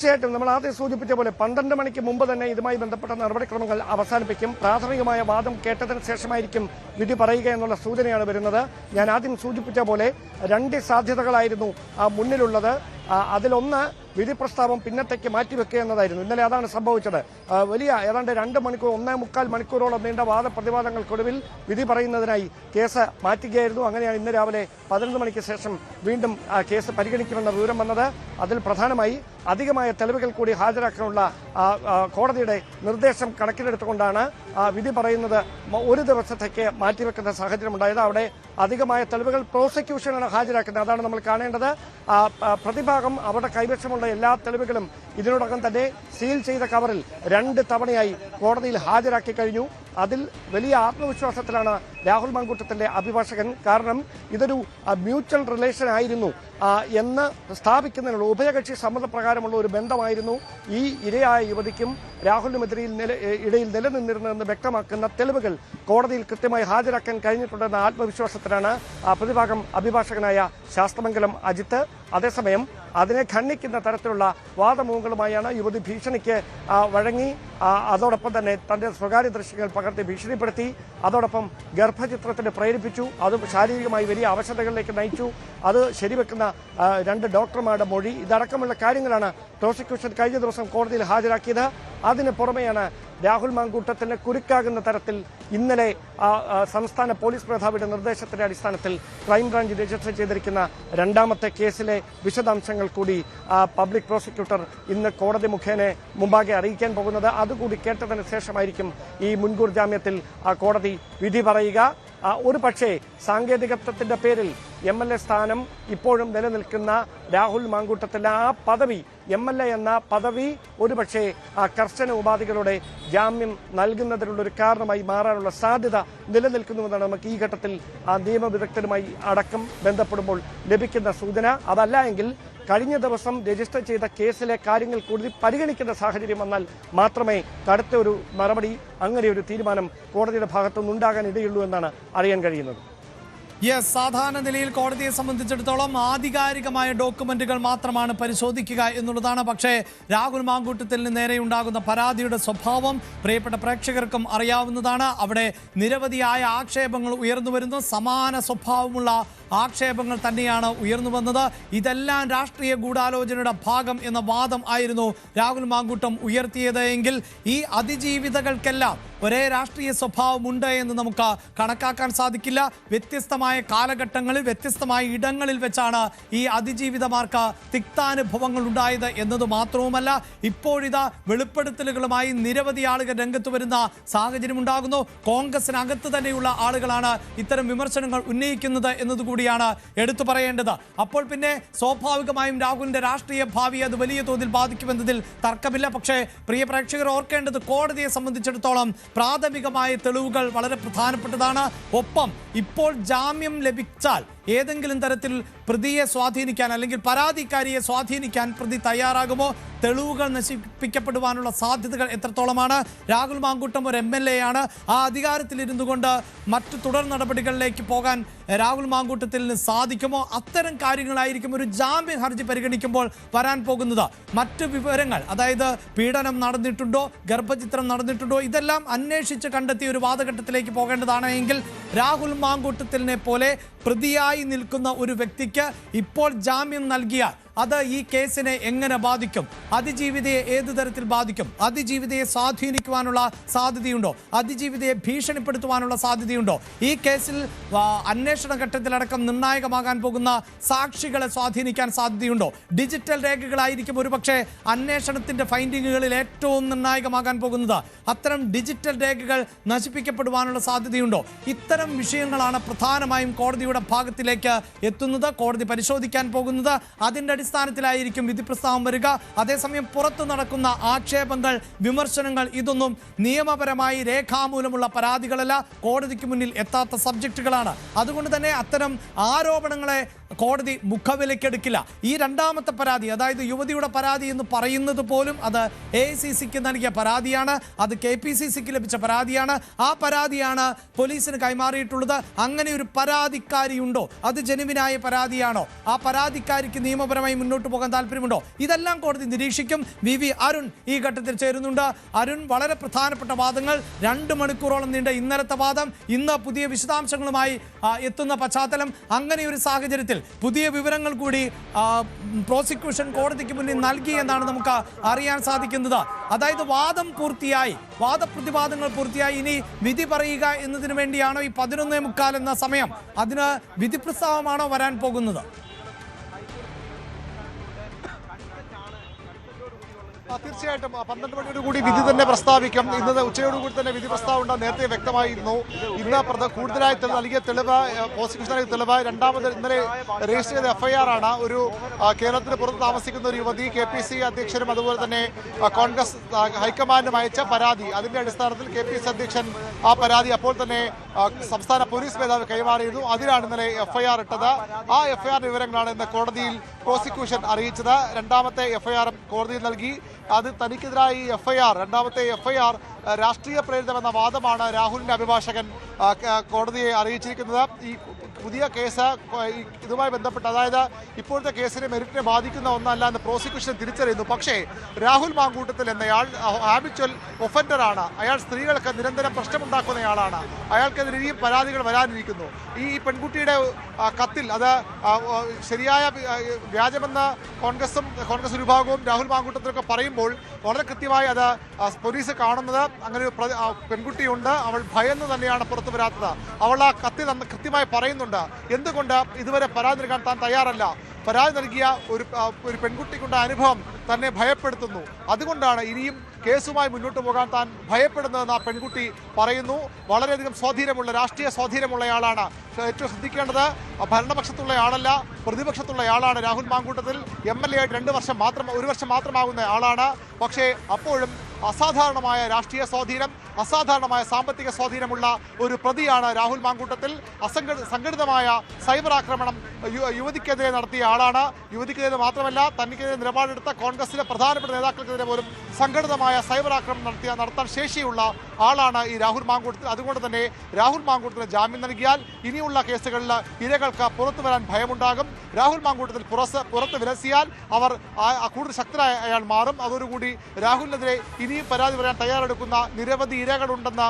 തീർച്ചയായിട്ടും നമ്മൾ ആദ്യം സൂചിപ്പിച്ച പോലെ പന്ത്രണ്ട് മണിക്ക് മുമ്പ് തന്നെ ഇതുമായി ബന്ധപ്പെട്ട നടപടിക്രമങ്ങൾ അവസാനിപ്പിക്കും. പ്രാഥമികമായ വാദം കേട്ടതിന് ശേഷമായിരിക്കും വിധി പറയുക എന്നുള്ള സൂചനയാണ് വരുന്നത്. ഞാൻ ആദ്യം സൂചിപ്പിച്ച പോലെ രണ്ട് സാധ്യതകളായിരുന്നു മുന്നിലുള്ളത്. അതിലൊന്ന് വിധി പ്രസ്താവം പിന്നത്തേക്ക് മാറ്റിവെക്കുക എന്നതായിരുന്നു. ഇന്നലെ അതാണ് സംഭവിച്ചത്. വലിയ ഏതാണ്ട് രണ്ട് മണിക്കൂർ ഒന്നേ മുക്കാൽ മണിക്കൂറോളം നീണ്ട വാദപ്രതിവാദങ്ങൾക്കൊടുവിൽ വിധി പറയുന്നതിനായി കേസ് മാറ്റുകയായിരുന്നു. അങ്ങനെയാണ് ഇന്ന് രാവിലെ പതിനൊന്ന് മണിക്ക് ശേഷം വീണ്ടും കേസ് പരിഗണിക്കുമെന്ന വിവരം വന്നത്. അതിൽ പ്രധാനമായി അധികമായ തെളിവുകൾ കൂടി ഹാജരാക്കാനുള്ള കോടതിയുടെ നിർദ്ദേശം കണക്കിലെടുത്തുകൊണ്ടാണ് വിധി പറയുന്നത് ഒരു ദിവസത്തേക്ക് മാറ്റിവെക്കുന്ന സാഹചര്യം ഉണ്ടായത്. അവിടെ അധികമായ തെളിവുകൾ പ്രോസിക്യൂഷനാണ് ഹാജരാക്കുന്നത്. അതാണ് നമ്മൾ കാണേണ്ടത്. പ്രതിഭാഗം അവരുടെ കൈവശമുള്ള എല്ലാ തെളിവുകളും ഇതിനോടകം തന്നെ സീൽ ചെയ്ത കവറിൽ രണ്ട് തവണയായി കോടതിയിൽ ഹാജരാക്കി കഴിഞ്ഞു. അതിൽ വലിയ ആത്മവിശ്വാസത്തിലാണ് രാഹുൽ മങ്കൂട്ടത്തിന്റെ അഭിഭാഷകൻ. കാരണം ഇതൊരു മ്യൂച്വൽ റിലേഷൻ ആയിരുന്നു. എന്ന് സ്ഥാപിക്കുന്നതിനുള്ള ഉഭയകക്ഷി സമ്മതപ്രകാരമുള്ള ഒരു ബന്ധമായിരുന്നു. ഈ ഇരയായ യുവതിക്കും രാഹുലിനുമെതിരെ നില ഇടയിൽ നിലനിന്നിരുന്നതെന്ന് വ്യക്തമാക്കുന്ന തെളിവുകൾ കോടതിയിൽ കൃത്യമായി ഹാജരാക്കാൻ കഴിഞ്ഞിട്ടുണ്ടെന്ന ആത്മവിശ്വാസത്തിലാണ് പ്രതിഭാഗം അഭിഭാഷകനായ ശാസ്ത്രമംഗലം അജിത്ത്. അതേസമയം അതിനെ ഖണ്ഡിക്കുന്ന തരത്തിലുള്ള വാദമുഖങ്ങളുമായാണ് യുവതി ഭീഷണിക്ക് വഴങ്ങി. അതോടൊപ്പം തന്നെ തന്റെ സ്വകാര്യ ദൃശ്യങ്ങൾ പകർത്തി ഭീഷണിപ്പെടുത്തി. അതോടൊപ്പം ഗർഭചിത്രത്തിന് പ്രേരിപ്പിച്ചു. അത് ശാരീരികമായി വലിയ അവശതകളിലേക്ക് നയിച്ചു. അത് ശരിവെക്കുന്ന രണ്ട് ഡോക്ടർമാരുടെ മൊഴി. ഇതടക്കമുള്ള കാര്യങ്ങളാണ് പ്രോസിക്യൂഷൻ കഴിഞ്ഞ ദിവസം കോടതിയിൽ ഹാജരാക്കിയത്. അതിന് പുറമെയാണ് രാഹുൽ മാങ്കൂട്ടത്തിന് കുരുക്കാകുന്ന തരത്തിൽ ഇന്നലെ സംസ്ഥാന പോലീസ് മേധാവിയുടെ നിർദ്ദേശത്തിന്റെ അടിസ്ഥാനത്തിൽ ക്രൈംബ്രാഞ്ച് രജിസ്റ്റർ ചെയ്തിരിക്കുന്ന രണ്ടാമത്തെ കേസിലെ വിശദാംശങ്ങൾ കൂടി പബ്ലിക് പ്രോസിക്യൂട്ടർ ഇന്ന് കോടതി മുഖേന മുമ്പാകെ അറിയിക്കാൻ പോകുന്നത്. അതുകൂടി കേട്ടതിന് ശേഷമായിരിക്കും ഈ മുൻകൂർ ജാമ്യത്തിൽ കോടതി വിധി പറയുക. ഒരു പക്ഷേ സാങ്കേതികത്വത്തിന്റെ പേരിൽ എം എൽ എ സ്ഥാനം ഇപ്പോഴും നിലനിൽക്കുന്ന രാഹുൽ മാങ്കൂട്ടത്തിന്റെ ആ പദവി എം എൽ എ എന്ന പദവി ഒരുപക്ഷെ ആ കർശന ഉപാധികളുടെ ജാമ്യം നൽകുന്നതിനുള്ള ഒരു കാരണമായി മാറാനുള്ള സാധ്യത നിലനിൽക്കുന്നുവെന്നാണ് നമുക്ക് ഈ ഘട്ടത്തിൽ ആ നിയമവിദഗ്ധരുമായി അടക്കം ബന്ധപ്പെടുമ്പോൾ ലഭിക്കുന്ന സൂചന. അതല്ല എങ്കിൽ കഴിഞ്ഞ ദിവസം രജിസ്റ്റർ ചെയ്ത കേസിലെ കാര്യങ്ങൾ കൂടുതൽ പരിഗണിക്കുന്ന സാഹചര്യം വന്നാൽ മാത്രമേ കടുത്ത ഒരു മറുപടി അങ്ങനെ ഒരു തീരുമാനം കോടതിയുടെ ഭാഗത്തുനിന്ന് ഉണ്ടാകാൻ ഇടയുള്ളൂ എന്നാണ് അറിയാൻ കഴിയുന്നത്. യെസ് സാധാരണ നിലയിൽ കോടതിയെ സംബന്ധിച്ചിടത്തോളം ആധികാരികമായ ഡോക്യുമെന്റുകൾ മാത്രമാണ് പരിശോധിക്കുക എന്നുള്ളതാണ്. പക്ഷേ രാഹുൽ മാങ്കൂട്ടത്തിന് നേരെ ഉണ്ടാകുന്ന പരാതിയുടെ സ്വഭാവം പ്രിയപ്പെട്ട പ്രേക്ഷകർക്കും അറിയാവുന്നതാണ്. അവിടെ നിരവധിയായ ആക്ഷേപങ്ങൾ ഉയർന്നു വരുന്നു. സമാന സ്വഭാവമുള്ള ആക്ഷേപങ്ങൾ തന്നെയാണ് ഉയർന്നു വന്നത്. ഇതെല്ലാം രാഷ്ട്രീയ ഗൂഢാലോചനയുടെ ഭാഗം എന്ന വാദം ആയിരുന്നു രാഹുൽ മാങ്കൂട്ടം ഉയർത്തിയത് എങ്കിൽ ഈ അതിജീവിതകൾക്കെല്ലാം ഒരേ രാഷ്ട്രീയ സ്വഭാവമുണ്ട് എന്ന് നമുക്ക് കണക്കാക്കാൻ സാധിക്കില്ല. വ്യത്യസ്തമായ കാലഘട്ടങ്ങളിൽ വ്യത്യസ്തമായ ഇടങ്ങളിൽ വെച്ചാണ് ഈ അതിജീവിതമാർക്ക് തിക്താനുഭവങ്ങൾ ഉണ്ടായത് എന്നത് മാത്രവുമല്ല ഇപ്പോഴിതാ വെളിപ്പെടുത്തലുകളുമായി നിരവധി ആളുകൾ രംഗത്ത് വരുന്ന സാഹചര്യം ഉണ്ടാകുന്നു കോൺഗ്രസിനകത്ത് തന്നെയുള്ള ആളുകളാണ് ഇത്തരം വിമർശനങ്ങൾ ഉന്നയിക്കുന്നത് എന്നതുകൂടിയാണ് എടുത്തു പറയേണ്ടത്. അപ്പോൾ പിന്നെ സ്വാഭാവികമായും രാഹുലിന്റെ രാഷ്ട്രീയ ഭാവി അത് വലിയ തോതിൽ ബാധിക്കുമെന്നതിൽ തർക്കമില്ല. പക്ഷേ പ്രിയ പ്രേക്ഷകർ ഓർക്കേണ്ടത് കോടതിയെ സംബന്ധിച്ചിടത്തോളം പ്രാഥമികമായ തെളിവുകൾ വളരെ പ്രധാനപ്പെട്ടതാണ്. ഒപ്പം ഇപ്പോൾ ജാമ്യം premium Lebig Tzal ഏതെങ്കിലും തരത്തിൽ പ്രതിയെ സ്വാധീനിക്കാൻ അല്ലെങ്കിൽ പരാതിക്കാരിയെ സ്വാധീനിക്കാൻ പ്രതി തയ്യാറാകുമോ? തെളിവുകൾ നശിപ്പിക്കപ്പെടുവാനുള്ള സാധ്യതകൾ എത്രത്തോളമാണ്? രാഹുൽ മാങ്കൂട്ടം ഒരു എം എൽ ആണ്. ആ അധികാരത്തിലിരുന്നു കൊണ്ട് മറ്റു തുടർ നടപടികളിലേക്ക് പോകാൻ രാഹുൽ മാങ്കൂട്ടത്തിന് സാധിക്കുമോ? അത്തരം കാര്യങ്ങളായിരിക്കും ഒരു ജാമ്യ ഹർജി പരിഗണിക്കുമ്പോൾ വരാൻ പോകുന്നത്. മറ്റു വിവരങ്ങൾ അതായത് പീഡനം നടന്നിട്ടുണ്ടോ? ഗർഭചിത്രം നടന്നിട്ടുണ്ടോ? ഇതെല്ലാം അന്വേഷിച്ച് കണ്ടെത്തിയ ഒരു വാദഘട്ടത്തിലേക്ക് പോകേണ്ടതാണ് എങ്കിൽ രാഹുൽ മാങ്കൂട്ടത്തിനെ പോലെ പ്രതിയായി നിൽക്കുന്ന ഒരു വ്യക്തിക്ക് ഇപ്പോൾ ജാമ്യം നൽകിയാൽ അത് ഈ കേസിനെ എങ്ങനെ ബാധിക്കും? അതിജീവിതയെ ഏത് തരത്തിൽ ബാധിക്കും? അതിജീവിതയെ സ്വാധീനിക്കുവാനുള്ള സാധ്യതയുണ്ടോ? അതിജീവിതയെ ഭീഷണിപ്പെടുത്തുവാനുള്ള സാധ്യതയുണ്ടോ? ഈ കേസിൽ അന്വേഷണ ഘട്ടത്തിലടക്കം നിർണായകമാകാൻ പോകുന്ന സാക്ഷികളെ സ്വാധീനിക്കാൻ സാധ്യതയുണ്ടോ? ഡിജിറ്റൽ രേഖകളായിരിക്കും ഒരുപക്ഷെ അന്വേഷണത്തിന്റെ ഫൈൻഡിങ്ങുകളിൽ ഏറ്റവും നിർണായകമാകാൻ പോകുന്നത്. അത്തരം ഡിജിറ്റൽ രേഖകൾ നശിപ്പിക്കപ്പെടുവാനുള്ള സാധ്യതയുണ്ടോ? ഇത്തരം വിഷയങ്ങളാണ് പ്രധാനമായും കോടതിയുടെ ഭാഗത്തിലേക്ക് എത്തുന്നത് കോടതി പരിശോധിക്കാൻ പോകുന്നത്. അതിന്റെ അടിസ്ഥാനത്തിലായിരിക്കും വിധി പ്രസ്താവം വരിക. അതേസമയം പുറത്തു നടക്കുന്ന ആക്ഷേപങ്ങൾ വിമർശനങ്ങൾ ഇതൊന്നും നിയമപരമായി രേഖാമൂലമുള്ള പരാതികളല്ല. കോടതിക്ക് മുന്നിൽ എത്താത്ത സബ്ജക്റ്റുകളാണ്. അതുകൊണ്ട് തന്നെ അത്തരം ആരോപണങ്ങളെ കോടതി മുഖവിലയ്ക്കെടുക്കില്ല. ഈ രണ്ടാമത്തെ പരാതി അതായത് യുവതിയുടെ പരാതി എന്ന് പറയുന്നത് പോലും അത് എ സി സിക്ക് നൽകിയ പരാതിയാണ്. അത് കെ പി സി സിക്ക് ലഭിച്ച പരാതിയാണ്. ആ പരാതിയാണ് പോലീസിന് കൈമാറിയിട്ടുള്ളത്. അങ്ങനെ ഒരു പരാതിക്കാരിയുണ്ടോ? അത് ജനുവിനായ പരാതിയാണോ? ആ പരാതിക്കാരിക്ക് നിയമപരമായി മുന്നോട്ട് പോകാൻ താല്പര്യമുണ്ടോ? ഇതെല്ലാം കോടതി നിരീക്ഷിക്കും. വി. വി. അരുൺ ഈ ഘട്ടത്തിൽ ചേരുന്നുണ്ട്. അരുൺ വളരെ പ്രധാനപ്പെട്ട വാദങ്ങൾ. രണ്ട് മണിക്കൂറോളം നീണ്ട ഇന്നലത്തെ വാദം. ഇന്ന് പുതിയ വിശദാംശങ്ങളുമായി എത്തുന്ന പശ്ചാത്തലം. അങ്ങനെ ഒരു സാഹചര്യത്തിൽ പുതിയ വിവരങ്ങൾ കൂടി പ്രോസിക്യൂഷൻ കോടതിക്ക് മുന്നിൽ നൽകി എന്നാണ് നമുക്ക് അറിയാൻ സാധിക്കുന്നത്. അതായത് വാദം പൂർത്തിയായി. വാദപ്രതിവാദങ്ങൾ പൂർത്തിയായി. ഇനി വിധി പറയുക എന്നതിനു വേണ്ടിയാണോ ഈ പതിനൊന്നേ മുക്കാൽ എന്ന സമയം? അതിന് വിധി പ്രസ്താവമാണോ വരാൻ പോകുന്നത്? തീർച്ചയായിട്ടും പന്ത്രണ്ട് മണിയോട് കൂടി വിധി തന്നെ പ്രസ്താവിക്കും. ഇന്ന് ഉച്ചയോടുകൂടി തന്നെ വിധി പ്രസ്താവം ഉണ്ടാകും നേരത്തെ വ്യക്തമായിരുന്നു. ഇന്ന് കൂടുതലായി നൽകിയ തെളിവ് പ്രോസിക്യൂഷനായി തെളിവ് രണ്ടാമത് ഇന്നലെ രജിസ്റ്റർ ചെയ്ത എഫ്ഐആർ ആണ്. ഒരു കേരളത്തിന് പുറത്ത് താമസിക്കുന്ന ഒരു യുവതി കെ പി സി അധ്യക്ഷനും അതുപോലെ തന്നെ കോൺഗ്രസ് ഹൈക്കമാൻഡും അയച്ച പരാതി. അതിന്റെ അടിസ്ഥാനത്തിൽ കെ പി സി അധ്യക്ഷൻ ആ പരാതി അപ്പോൾ തന്നെ സംസ്ഥാന പോലീസ് മേധാവി കൈമാറിയിരുന്നു. അതിലാണ് ഇന്നലെ എഫ്ഐആർ ഇട്ടത്. ആ എഫ്ഐആർ വിവരങ്ങളാണ് ഇന്ന് കോടതിയിൽ പ്രോസിക്യൂഷൻ അറിയിച്ചത്. രണ്ടാമത്തെ എഫ്ഐആർ കോടതിയിൽ നൽകി. അത് തനിക്കെതിരായി എഫ്ഐആർ രണ്ടാമത്തെ എഫ്ഐആർ രാഷ്ട്രീയ പ്രേരിതമെന്ന വാദമാണ് രാഹുലിന്റെ അഭിഭാഷകൻ കോടതിയെ അറിയിച്ചിരിക്കുന്നത്. ഈ പുതിയ കേസ് ഇതുമായി ബന്ധപ്പെട്ട് അതായത് ഇപ്പോഴത്തെ കേസിനെ മെറിറ്റിനെ ബാധിക്കുന്ന ഒന്നല്ല എന്ന് പ്രോസിക്യൂഷൻ തിരിച്ചറിയുന്നു. പക്ഷേ രാഹുൽ മാങ്കൂട്ടത്തിൽ എന്നയാൾ ഹാബിച്വൽ ഒഫൻഡറാണ് അയാൾ സ്ത്രീകൾക്ക് നിരന്തരം പ്രശ്നമുണ്ടാക്കുന്നയാളാണ്. അയാൾക്കെതിരെ ഇനിയും പരാതികൾ വരാനിരിക്കുന്നു. ഈ പെൺകുട്ടിയുടെ കത്തിൽ അത് ശരിയായ വ്യാജമെന്ന് കോൺഗ്രസും കോൺഗ്രസ് വിഭാഗവും രാഹുൽ മാങ്കൂട്ടത്തിലൊക്കെ പറയുമ്പോൾ വളരെ കൃത്യമായി അത് പോലീസ് കാണുന്നത് അങ്ങനെ ഒരു പെൺകുട്ടിയുണ്ട്. അവൾ ഭയന്ന് തന്നെയാണ് പുറത്തു വരാത്തത്. അവൾ ആ കത്തി കൃത്യമായി പറയുന്നുണ്ട്. എന്തുകൊണ്ട്? ഇതുവരെ പരാതി നൽകാൻ താൻ തയ്യാറല്ല? പരാതി നൽകിയ ഒരു ഒരു പെൺകുട്ടിക്കുണ്ടായ അനുഭവം തന്നെ ഭയപ്പെടുത്തുന്നു. അതുകൊണ്ടാണ് ഇനിയും കേസുമായി മുന്നോട്ട് പോകാൻ താൻ ഭയപ്പെടുന്നതെന്ന് ആ പെൺകുട്ടി പറയുന്നു. വളരെയധികം സ്വാധീനമുള്ള രാഷ്ട്രീയ സ്വാധീനമുള്ളയാളാണ് ഏറ്റവും ശ്രദ്ധിക്കേണ്ടത് ഭരണപക്ഷത്തുള്ള ആളല്ല പ്രതിപക്ഷത്തുള്ള ആളാണ് Rahul Mamkootathil. M L A ആയിട്ട് രണ്ട് വർഷം മാത്രം ഒരു വർഷം മാത്രമാകുന്ന ആളാണ്. പക്ഷേ അപ്പോഴും അസാധാരണമായ രാഷ്ട്രീയ സ്വാധീനം അസാധാരണമായ സാമ്പത്തിക സ്വാധീനമുള്ള ഒരു പ്രതിയാണ് രാഹുൽ മാങ്കൂട്ടത്തിൽ. അസംഘ സംഘടിതമായ സൈബർ ആക്രമണം യുവതിക്കെതിരെ നടത്തിയ ആളാണ്. യുവതിക്കെതിരെ മാത്രമല്ല തനിക്കെതിരെ നിലപാടെടുത്ത കോൺഗ്രസിലെ പ്രധാനപ്പെട്ട നേതാക്കൾക്കെതിരെ പോലും സംഘടിതമായ സൈബർ ആക്രമണം നടത്തിയ നടത്താൻ ശേഷിയുള്ള ആളാണ് ഈ രാഹുൽ മാങ്കൂട്ടത്തിൽ. അതുകൊണ്ട് തന്നെ രാഹുൽ മാങ്കൂട്ടത്തിന് ജാമ്യം നൽകിയാൽ ഇനിയുള്ള കേസുകളിൽ ഇരകൾക്ക് പുറത്തു വരാൻ ഭയമുണ്ടാകും. രാഹുൽ മാങ്കൂട്ടത്തിൽ പുറത്ത് പുറത്ത് വിലസിയാൽ അവർ കൂടുതൽ ശക്തരായ അയാൾ മാറും. അതോടുകൂടി രാഹുലിനെതിരെ ഇനിയും പരാതി പറയാൻ തയ്യാറെടുക്കുന്ന നിരവധി ഇരകളുണ്ടെന്ന്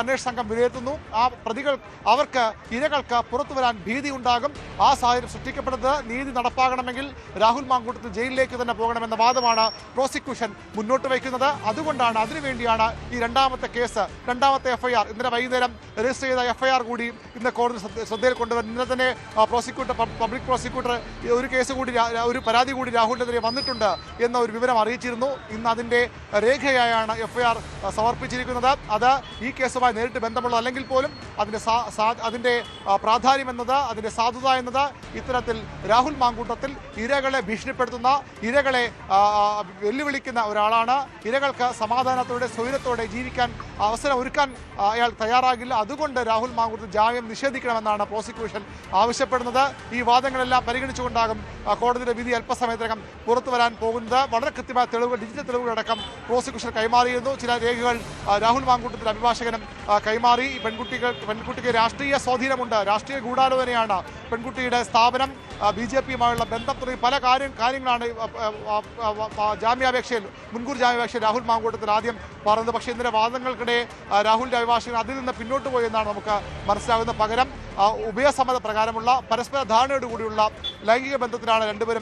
അന്വേഷണ സംഘം വിലയിരുത്തുന്നു. ആ പ്രതികൾ അവർക്ക് ഇരകൾക്ക് പുറത്തു വരാൻ ഭീതി ഉണ്ടാകും. ആ സാഹചര്യം സൃഷ്ടിക്കപ്പെടുന്നത് നീതി നടപ്പാകണമെങ്കിൽ രാഹുൽ മാങ്കൂട്ടത്തിൽ ജയിലിലേക്ക് തന്നെ പോകണമെന്ന വാദമാണ് പ്രോസിക്യൂഷൻ മുന്നോട്ട് വയ്ക്കുന്നത്. അതുകൊണ്ടാണ് അതിനുവേണ്ടിയാണ് ഈ രണ്ടാമത്തെ കേസ് രണ്ടാമത്തെ എഫ്ഐആർ. ഇന്നലെ വൈകുന്നേരം രജിസ്റ്റർ ചെയ്ത എഫ്ഐആർ കൂടി ഇന്ന് കോടതി ശ്രദ്ധ- ശ്രദ്ധയിൽ കൊണ്ടുവരുന്നത് ഇന്നലെ തന്നെ പ്രോസിക്യൂട്ടർ പബ്ലിക് പ്രോസിക്യൂട്ടർ ഒരു കേസ് കൂടി ഒരു പരാതി കൂടി രാഹുലിനെതിരെ വന്നിട്ടുണ്ട് എന്ന ഒരു വിവരം അറിയിച്ചിരുന്നു. ഇന്ന് അതിന്റെ രേഖയായാണ് എഫ്ഐആർ സമർപ്പിച്ചിരിക്കുന്നത്. അത് ഈ കേസുമായി നേരിട്ട് ബന്ധമുള്ള അല്ലെങ്കിൽ പോലും അതിന്റെ സാ- അതിന്റെ പ്രാധാന്യം എന്നത് അതിന്റെ സാധുത എന്നത് ഇത്തരത്തിൽ രാഹുൽ മാങ്കൂട്ടത്തിൽ ഇരകളെ ഭീഷണിപ്പെടുത്തുന്ന ഇരകളെ വെല്ലുവിളിക്കുന്ന ഒരാളാണ്. ഇരകൾക്ക് സമാധാനത്തോടെ സ്വൈരത്തോടെ ജീവിക്കാൻ അവസരം ഒരുക്കാൻ അയാൾ തയ്യാറാകില്ല. അതുകൊണ്ട് രാഹുൽ മാങ്കൂട്ടത്തിൽ ജാമ്യം നിഷേധിക്കണമെന്നാണ് പ്രോസിക്യൂഷൻ ആവശ്യപ്പെടുന്നത്. ഈ വാദങ്ങളെല്ലാം പരിഗണിച്ചുകൊണ്ടാകും കോടതിയുടെ വിധി അല്പസമയത്തിനകം പുറത്തു വരാൻ പോകുന്നത്. വളരെ കൃത്യമായ തെളിവുകൾ ഡിജിറ്റൽ തെളിവുകളടക്കം പ്രോസിക്യൂഷൻ കൈമാറിയിരുന്നു. ചില രേഖകൾ രാഹുൽ മാങ്കൂട്ടത്തിൽ അഭിഭാഷകനും കൈമാറി. പെൺകുട്ടികൾ പെൺകുട്ടിക്ക് രാഷ്ട്രീയ സ്വാധീനമുണ്ട്. രാഷ്ട്രീയ ഗൂഢാലോചനയാണ് പെൺകുട്ടിയുടെ സ്ഥാപനം. ബി ജെ പിയുമായുള്ള ബന്ധം തുടങ്ങി പല കാര്യം കാര്യങ്ങളാണ് ജാമ്യാപേക്ഷയിൽ മുൻകൂർ ജാമ്യാപേക്ഷയിൽ രാഹുൽ മാങ്കൂട്ടത്തിൽ ആദ്യം പറഞ്ഞത്. പക്ഷേ ഇന്നലെ വാദങ്ങൾക്കിടെ രാഹുലിന്റെ അഭിഭാഷകൻ അതിൽ നിന്ന് പിന്നോട്ട് പോയി എന്നാണ് നമുക്ക് മനസ്സിലാകുന്നത് പകരം. ഉഭയസമ്മത പ്രകാരമുള്ള പരസ്പര ധാരണയോടുകൂടിയുള്ള ലൈംഗിക ബന്ധത്തിലാണ് രണ്ടുപേരും